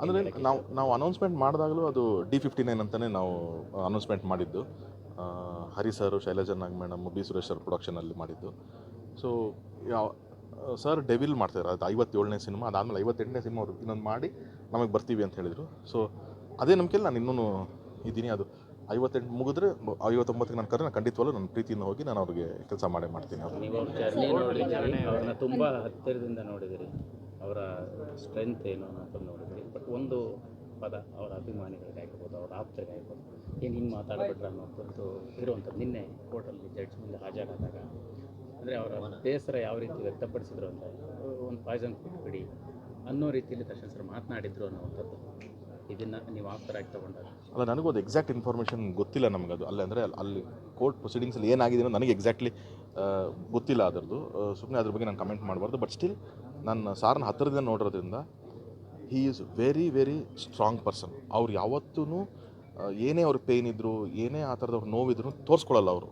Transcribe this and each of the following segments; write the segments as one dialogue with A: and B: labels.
A: ಅಂದರೆ ನಾವು ನಾವು ಅನೌನ್ಸ್ಮೆಂಟ್ ಮಾಡಿದಾಗಲೂ ಅದು ಡಿ ಫಿಫ್ಟಿ ನೈನ್ ಅಂತಲೇ ನಾವು ಅನೌನ್ಸ್ಮೆಂಟ್ ಮಾಡಿದ್ದು. Hari sir Shailaja Nag madam B Suresh sir ಪ್ರೊಡಕ್ಷನಲ್ಲಿ ಮಾಡಿದ್ದು. ಸೊ ಯಾವ ಸರ್ ಡೆವಿಲ್ ಮಾಡ್ತಾರೆ ಅದು ಐವತ್ತೇಳನೇ ಸಿನಿಮಾ ಅದಾದಮೇಲೆ ಐವತ್ತೆಂಟನೇ ಸಿನಿಮಾ ಅವ್ರು ಇನ್ನೊಂದು ಮಾಡಿ ನಮಗೆ ಬರ್ತೀವಿ ಅಂತ ಹೇಳಿದರು. ಸೊ ಅದೇ ನಂಬಿಕೆಯಲ್ಲಿ ನಾನು ಇನ್ನೂ ಇದ್ದೀನಿ. ಅದು ಐವತ್ತೆಂಟು ಮುಗಿದ್ರೆ ಬ- ಐವತ್ತೊಂಬತ್ತಿಗೆ ನಾನು ಕರೆ ನಾನು ಖಂಡಿತವಾಗ್ಲೂ ನನ್ನ ಪ್ರೀತಿಯಿಂದ ಹೋಗಿ ನಾನು ಅವ್ರಿಗೆ ಕೆಲಸ ಮಾಡೇ ಮಾಡ್ತೀನಿ. ಅವ್ರು
B: ಅವ್ರ ಸ್ಟ್ರೆಂತ್ ಏನು ಅನ್ನೋದನ್ನು ನೋಡಿದ್ವಿ. ಬಟ್ ಒಂದು ಪದ ಅವರ ಅಭಿಮಾನಿಗಳಿಗೆ ಆಗಿರ್ಬೋದು, ಅವರ ಆಪ್ತರಿಗೆ ಆಗಿರ್ಬೋದು, ಏನು ಹಿಂಗೆ ಮಾತಾಡಬಿಟ್ರೆ ಅನ್ನೋದು ಇರುವಂಥದ್ದು ನಿನ್ನೆ ಕೋರ್ಟಲ್ಲಿ ಜಡ್ಜ್ ಮುಂದೆ ಹಾಜರಾದಾಗ, ಅಂದರೆ ಅವರ ಬೇಸರ ಯಾವ ರೀತಿ ವ್ಯಕ್ತಪಡಿಸಿದ್ರು ಅಂತ ಒಂದು ಪಾಯ್ಸನ್ ಕೊಟ್ಬಿಡಿ ಅನ್ನೋ ರೀತಿಯಲ್ಲಿ ದರ್ಶನ್ ಸರ್ ಮಾತನಾಡಿದ್ರು ಅನ್ನೋವಂಥದ್ದು ಇದನ್ನು ನೀವು ಆಪ್ತರಾಗಿ ತಗೊಂಡಾಗ
A: ಅಲ್ಲ, ನನಗೂ ಅದು ಎಕ್ಸಾಕ್ಟ್ ಇನ್ಫಾರ್ಮೇಷನ್ ಗೊತ್ತಿಲ್ಲ ನಮಗೆ ಅದು. ಅಲ್ಲಿ ಅಂದರೆ ಅಲ್ಲಿ ಕೋರ್ಟ್ ಪ್ರೊಸೀಡಿಂಗ್ಸಲ್ಲಿ ಏನಾಗಿದೆ ಅನ್ನೋ ನನಗೆ ಎಕ್ಸಾಕ್ಟ್ಲಿ ಗೊತ್ತಿಲ್ಲ ಅದರದ್ದು. ಸುಮ್ಮನೆ ಅದ್ರ ಬಗ್ಗೆ ನಾನು ಕಮೆಂಟ್ ಮಾಡಬಾರ್ದು. ಬಟ್ ಸ್ಟಿಲ್ ನಾನು ಸಾರನ್ನ ಹತ್ತಿರದಿಂದ ನೋಡಿರೋದ್ರಿಂದ he is very very strong person ಅವ್ರು ಯಾವತ್ತೂ ಏನೇ ಅವ್ರ ಪೇಯ್ನ್ ಇದ್ದರು ಏನೇ ಆ ಥರದ ಅವ್ರು ನೋವಿದ್ರು ತೋರಿಸ್ಕೊಳ್ಳಲ್ಲ ಅವರು.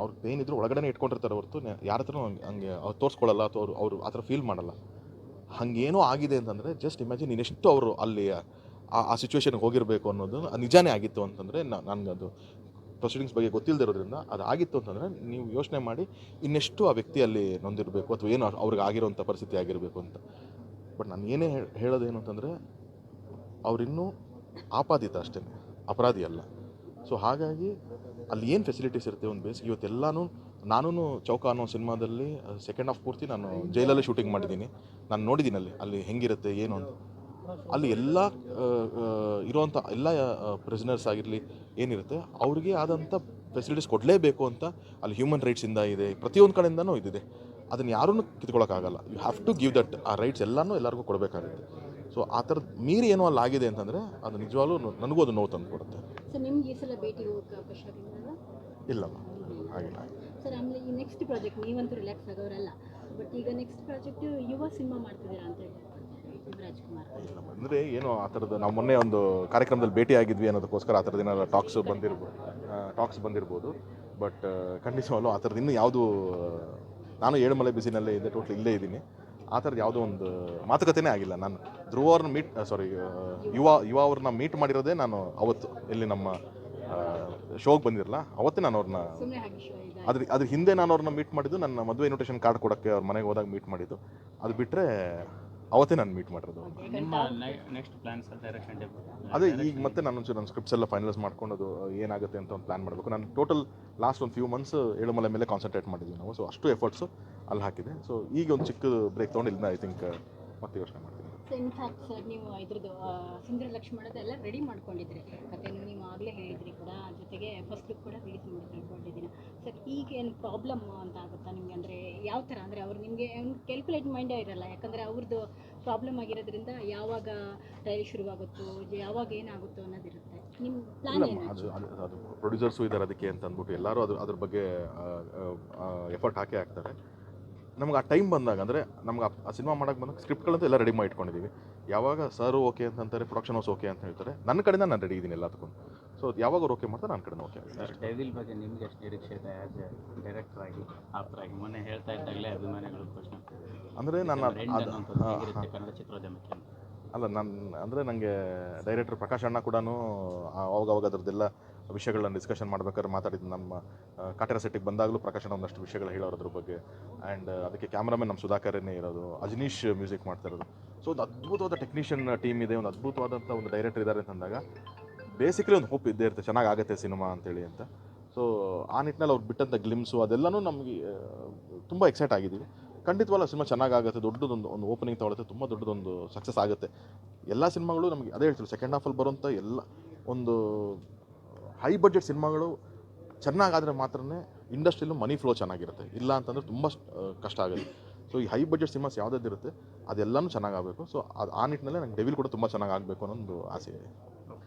A: ಅವ್ರ ಪೇಯ್ನ್ ಇದ್ದರೂ ಒಳಗಡೆ ಇಟ್ಕೊಂಡಿರ್ತಾರೆ ಹೊರತು ಯಾರ ಹತ್ರನೂ ಹಂಗೆ ಅವ್ರು ತೋರಿಸ್ಕೊಳ್ಳಲ್ಲ ಅಥವಾ ಅವರು ಅವರು ಆ ಥರ ಫೀಲ್ ಮಾಡಲ್ಲ. ಹಾಗೇನೋ ಆಗಿದೆ ಅಂತಂದರೆ ಜಸ್ಟ್ ಇಮ್ಯಾಜಿನ್ ಇನ್ನೆಷ್ಟು ಅವರು ಅಲ್ಲಿ ಆ ಸಿಚುವೇಶನ್ಗೆ ಹೋಗಿರಬೇಕು ಅನ್ನೋದು ನಿಜಾನೇ ಆಗಿತ್ತು ಅಂತಂದರೆ ನನಗದು. ಪ್ರೊಸೀಡಿಂಗ್ಸ್ ಬಗ್ಗೆ ಗೊತ್ತಿಲ್ಲದಿರೋದ್ರಿಂದ ಅದು ಆಗಿತ್ತು ಅಂತಂದರೆ ನೀವು ಯೋಚನೆ ಮಾಡಿ ಇನ್ನೆಷ್ಟು ಆ ವ್ಯಕ್ತಿ ಅಲ್ಲಿ ನೊಂದಿರಬೇಕು ಅಥವಾ ಏನು ಅವ್ರಿಗೆ ಆಗಿರೋಂಥ ಪರಿಸ್ಥಿತಿ ಆಗಿರಬೇಕು ಅಂತ. ಬಟ್ ನಾನು ಏನೇ ಹೇಳ್- ಹೇಳೋದೇನು ಅಂತಂದರೆ ಅವರಿನ್ನೂ ಆಪಾದಿತ ಅಷ್ಟೇ, ಅಪರಾಧಿ ಅಲ್ಲ. ಸೊ ಹಾಗಾಗಿ ಅಲ್ಲಿ ಏನು ಫೆಸಿಲಿಟೀಸ್ ಇರುತ್ತೆ ಒಂದು ಬೇಸಿಗೆ, ಇವತ್ತೆಲ್ಲನೂ ನಾನೂ ಚೌಕ ಅನ್ನೋ ಸಿನಿಮಾದಲ್ಲಿ ಸೆಕೆಂಡ್ ಹಾಫ್ ಪೂರ್ತಿ ನಾನು ಜೈಲಲ್ಲೇ ಶೂಟಿಂಗ್ ಮಾಡಿದ್ದೀನಿ. ನಾನು ನೋಡಿದ್ದೀನಿ ಅಲ್ಲಿ ಅಲ್ಲಿ ಹೆಂಗಿರುತ್ತೆ, ಏನು ಅಂತ. ಅಲ್ಲಿ ಎಲ್ಲ ಇರುವಂಥ ಎಲ್ಲ ಪ್ರಿಸನರ್ಸ್ ಆಗಿರಲಿ ಏನಿರುತ್ತೆ ಅವ್ರಿಗೆ ಆದಂಥ ಫೆಸಿಲಿಟೀಸ್ ಕೊಡಲೇಬೇಕು ಅಂತ ಅಲ್ಲಿ ಹ್ಯೂಮನ್ ರೈಟ್ಸಿಂದ ಇದೆ ಪ್ರತಿಯೊಂದು ಕಡೆಯಿಂದನೂ ಇದಿದೆ. ಅದನ್ನು ಯಾರೂ ಕಿತ್ಕೊಳ್ಳೋಕ್ಕಾಗಲ್ಲ you have to give that ಆ ರೈಟ್ಸ್ ಎಲ್ಲನೂ ಎಲ್ಲರಿಗೂ ಕೊಡಬೇಕಾಗುತ್ತೆ. ಸೊ ಆ ಥರದ ಮೀರಿ ಏನೋ ಅಲ್ಲಿ ಆಗಿದೆ ಅಂತಂದರೆ ಅದು ನಿಜವಾಗ್ಲೂ ನನಗೂ ಅದು ನೋವು ತಂದು ಕೊಡುತ್ತೆ.
C: ಆಗಿಲ್ಲ
A: ಇಲ್ಲಮ್ಮ ಆಗಿಲ್ಲ.
C: ಸರ್ ಆಮೇಲೆ ಈ ನೆಕ್ಸ್ಟ್ ಪ್ರಾಜೆಕ್ಟ್ ನೀವಂತೂ ರಿಲ್ಯಾಕ್ಸ್ ಆಗೋರಲ್ಲ. ಬಟ್ ಈಗ ನೆಕ್ಸ್ಟ್ ಪ್ರಾಜೆಕ್ಟ್ ಯುವ ಸಿನಿಮಾ ಮಾಡ್ತಿದ್ದೀರಾ ಅಂತ ಹೇಳಿ.
A: ಅಂದರೆ ಏನು ಆ ಥರದ ನಾವು ಮೊನ್ನೆ ಒಂದು ಕಾರ್ಯಕ್ರಮದಲ್ಲಿ ಭೇಟಿ ಆಗಿದ್ವಿ ಅನ್ನೋದಕ್ಕೋಸ್ಕರ ಆ ಥರದ ಏನಾದ್ರು ಟಾಕ್ಸ್ ಬಂದಿರ್ಬೋದು ಟಾಕ್ಸ್ ಬಂದಿರ್ಬೋದು. ಬಟ್ ಖಂಡಿತವಾಗ್ಲೂ ಆ ಥರದ್ದು ಇನ್ನೂ ಯಾವುದು ನಾನು ಏಳುಮಲೆ ಬಿಸಿನಲ್ಲೇ ಇದ್ದೆ ಟೋಟ್ಲಿ ಇಲ್ಲೇ ಇದ್ದೀನಿ. ಆ ಥರದ್ದು ಯಾವುದೋ ಒಂದು ಮಾತುಕತೆನೇ ಆಗಿಲ್ಲ ನಾನು. ಧ್ರುವ ಅವ್ರನ್ನ ಮೀಟ್ ಸಾರಿ ಯುವ ಯುವ ಅವ್ರನ್ನ ಮೀಟ್ ಮಾಡಿರೋದೇ ನಾನು ಅವತ್ತು ಇಲ್ಲಿ ನಮ್ಮ ಶೋಗೆ ಬಂದಿರಲ್ಲ ಅವತ್ತೇ ನಾನು ಅವ್ರನ್ನ ಅದ್ರ ಅದ್ರ ಹಿಂದೆ ನಾನು ಅವ್ರನ್ನ ಮೀಟ್ ಮಾಡಿದ್ದು ನನ್ನ ಮದುವೆ ಇನ್ವಿಟೇಷನ್ ಕಾರ್ಡ್ ಕೊಡೋಕ್ಕೆ ಅವ್ರ ಮನೆಗೆ ಹೋದಾಗ ಮೀಟ್ ಮಾಡಿದ್ದು. ಅದು ಬಿಟ್ಟರೆ ಅವತ್ತೇ ನಾನು ಮೀಟ್ ಮಾಡಿರೋದು.
B: ನಿಮ್ಮ ನೆಕ್ಸ್ಟ್ ಪ್ಲಾನ್ಸ್ ಡೈರೆಕ್ಷನ್
A: ಅದೇ ಈಗ ಮತ್ತೆ ನಾನು ಒಂಚೂರು ನನ್ನ ಸ್ಕ್ರಿಪ್ಟ್ಸ್ ಎಲ್ಲ ಫೈನಲೈಸ್ ಮಾಡ್ಕೊಂಡು ಅದು ಏನಾಗುತ್ತೆ ಅಂತ ಒಂದು ಪ್ಲಾನ್ ಮಾಡಬೇಕು. ನಾನು ಟೋಟಲ್ ಲಾಸ್ಟ್ ಒಂದು ಫ್ಯೂ ಮಂತ್ಸ್ ಏಳುಮಲೆ ಮೇಲೆ ಕಾನ್ಸಂಟ್ರೇಟ್ ಮಾಡಿದ್ವಿ ನಾವು. ಸೊ ಅಷ್ಟು ಎಫರ್ಟ್ಸು ಅಲ್ಲಿ ಹಾಕಿದೆ. ಸೊ ಈಗ ಒಂದು ಚಿಕ್ಕ ಬ್ರೇಕ್ ತೊಗೊಂಡು ಇಲ್ಲಿಂದ ಐ ಥಿಂಕ್ ಮತ್ತೆ ಯೋಚನೆ ಮಾಡ್ತೀನಿ.
C: ಇನ್ಫ್ಯಾಕ್ಟ್ ಸರ್ ನೀವು ಇದ್ರದ್ದು ಸುಂದರ ಲಕ್ಷ್ಮಣದ ಎಲ್ಲ ರೆಡಿ ಮಾಡ್ಕೊಂಡಿದ್ರಿ. ಕಥೆನೂ ನೀವು ಆಗಲೇ ಹೇಳಿದ್ರಿ ಕೂಡ ಜೊತೆಗೆ ಫಸ್ಟ್ ಲುಕ್ ಕೂಡ ರಿಲೀಸ್ ಮಾಡಿ ತಿಳ್ಕೊಂಡಿದ್ದೀನಿ ಸರ್ ಈಗ ಏನು ಪ್ರಾಬ್ಲಮ್ ಅಂತ ಆಗುತ್ತಾ ನಿಮಗೆ? ಅಂದರೆ ಯಾವ ಥರ ಅಂದರೆ ಅವ್ರು ನಿಮಗೆ ಕ್ಯಾಲ್ಕುಲೇಟ್ ಮೈಂಡೇ ಇರಲ್ಲ. ಯಾಕಂದರೆ ಅವ್ರದ್ದು ಪ್ರಾಬ್ಲಮ್ ಆಗಿರೋದ್ರಿಂದ ಯಾವಾಗ ರೈಲು ಶುರುವಾಗುತ್ತೋ ಯಾವಾಗ ಏನಾಗುತ್ತೋ ಅನ್ನೋದಿರುತ್ತೆ. ನಿಮ್ಮ ಪ್ಲಾನ್ ಏನು?
A: ಅದು ಅದು ಅದು ಪ್ರೊಡ್ಯೂಸರ್ಸು ಇದ್ದಾರೆ ಅದಕ್ಕೆ ಅಂತ ಅಂದ್ಬಿಟ್ಟು ಎಲ್ಲರೂ ಅದು ಅದ್ರ ಬಗ್ಗೆ ಎಫರ್ಟ್ ಹಾಕೇ ಹಾಕ್ತಾರೆ. ನಮ್ಗೆ ಆ ಟೈಮ್ ಬಂದಾಗ ಅಂದರೆ ನಮ್ಗೆ ಆ ಸಿನಿಮಾ ಮಾಡೋಕೆ ಬಂದಾಗ ಸ್ಕ್ರಿಪ್ಟ್ಗಳಂತೂ ಎಲ್ಲ ರೆಡಿ ಮಾಡಿ ಇಟ್ಕೊಂಡಿದ್ದೀವಿ ಯಾವಾಗ ಸರ್ ಓಕೆ ಅಂತಂತಾರೆ ಪ್ರೊಡಕ್ಷನ್ ಹೌಸ್ ಓಕೆ ಅಂತ ಹೇಳ್ತಾರೆ. ನನ್ನ ಕಡೆಯಿಂದ ನಾನು ರೆಡಿ ಇದ್ದೀನಿ ಎಲ್ಲದಕ್ಕೂ. ಸೊ ಯಾವಾಗ ಅವ್ರು ಓಕೆ ಮಾಡ್ತಾರೆ ನಾನು ಕಡೆ ಓಕೆ
B: ಡೆವಿಲ್ ಬಗ್ಗೆ ನಿಮ್ಗೆ ಎಷ್ಟು ನಿರೀಕ್ಷೆ ಇದೆ ಆ್ಯಸ್ ಎ ಡೈರೆಕ್ಟರ್ ಆಗಿ ಆಪ್ತರಾಗಿ ಮೊನ್ನೆ ಹೇಳ್ತಾ ಇದ್ದಾಗಲೇ ಅಭಿಮಾನಿಗಳು ಪ್ರಶ್ನೆ
A: ಅಂದರೆ ನನ್ನ
B: ಕನ್ನಡ ಚಿತ್ರೋದ್ಯಮಕ್ಕೆ.
A: ಅಲ್ಲ ನಾನು ಅಂದರೆ ನನಗೆ ಡೈರೆಕ್ಟರ್ ಪ್ರಕಾಶ್ ಅಣ್ಣ ಕೂಡ ಅವಾಗ ಅವಾಗ ಅದರದ್ದೆಲ್ಲ ವಿಷಯಗಳನ್ನ ಡಿಸ್ಕಷನ್ ಮಾಡ್ಬೇಕಾದ್ರೆ ಮಾತಾಡಿದ್ದು ನಮ್ಮ ಕಾಟೇರ ಸೆಟ್ಟಿಗೆ ಬಂದಾಗಲೂ ಪ್ರಕಾಶ್ ಅಣ್ಣ ಒಂದಷ್ಟು ವಿಷಯಗಳು ಹೇಳೋರು ಅದ್ರ ಬಗ್ಗೆ. ಆ್ಯಂಡ್ ಅದಕ್ಕೆ ಕ್ಯಾಮ್ರಾಮನ್ ನಮ್ಮ ಸುಧಾಕರನೇ ಇರೋದು ಅಜನೀಶ್ ಮ್ಯೂಸಿಕ್ ಮಾಡ್ತಾ ಇರೋದು. ಸೊ ಒಂದು ಅದ್ಭುತವಾದ ಟೆಕ್ನಿಷಿಯನ್ ಟೀಮ್ ಇದೆ ಒಂದು ಅದ್ಭುತವಾದಂಥ ಒಂದು ಡೈರೆಕ್ಟರ್ ಇದ್ದಾರೆ ಅಂತಂದಾಗ ಬೇಸಿಕಲಿ ಒಂದು ಹೋಪ್ ಇದ್ದೇ ಇರುತ್ತೆ, ಚೆನ್ನಾಗಾಗುತ್ತೆ ಸಿನಿಮಾ ಅಂತೇಳಿ ಅಂತ. ಸೊ ಆ ನಿಟ್ಟಿನಲ್ಲಿ ಅವ್ರು ಬಿಟ್ಟಂಥ ಗ್ಲಿಮ್ಸು ಅದೆಲ್ಲನೂ ನಮಗೆ ತುಂಬ ಎಕ್ಸೈಟ್ ಆಗಿದ್ದೀವಿ. ಖಂಡಿತವಲ್ಲ ಸಿನಿಮಾ ಚೆನ್ನಾಗಾಗುತ್ತೆ, ದೊಡ್ಡದೊಂದು, ಒಂದು ಓಪನಿಂಗ್ ತೊಗೊಳುತ್ತೆ, ತುಂಬ ದೊಡ್ಡದೊಂದು ಸಕ್ಸಸ್ ಆಗುತ್ತೆ. ಎಲ್ಲ ಸಿನಿಮಾಗಳು ನಮಗೆ ಅದೇ ಹೇಳ್ತೀವಿ ಸೆಕೆಂಡ್ ಹಾಫಲ್ಲಿ ಬರುವಂಥ ಎಲ್ಲ, ಒಂದು ಹೈ ಬಜೆಟ್ ಸಿನಿಮಾಗಳು ಚೆನ್ನಾಗಾದರೆ ಮಾತ್ರನೇ ಇಂಡಸ್ಟ್ರಿಯಲ್ಲೂ ಮನಿ ಫ್ಲೋ ಚೆನ್ನಾಗಿರುತ್ತೆ. ಇಲ್ಲ ಅಂತಂದರೆ ತುಂಬ ಕಷ್ಟ ಆಗುತ್ತೆ. ಸೊ ಈ ಹೈ ಬಡ್ಜೆಟ್ ಸಿನಿಮಾಸ್ ಇರುತ್ತೆ ಅದೆಲ್ಲನೂ ಚೆನ್ನಾಗಾಗಬೇಕು. ಸೊ ಅದು ಆ ನಿಟ್ಟಿನಲ್ಲಿ ನಂಗೆ ಡೆವಿಲ್ ಕೂಡ ತುಂಬ ಚೆನ್ನಾಗಿ ಆಗಬೇಕು ಅನ್ನೋ ಒಂದು ಆಸೆ. ಇದೆ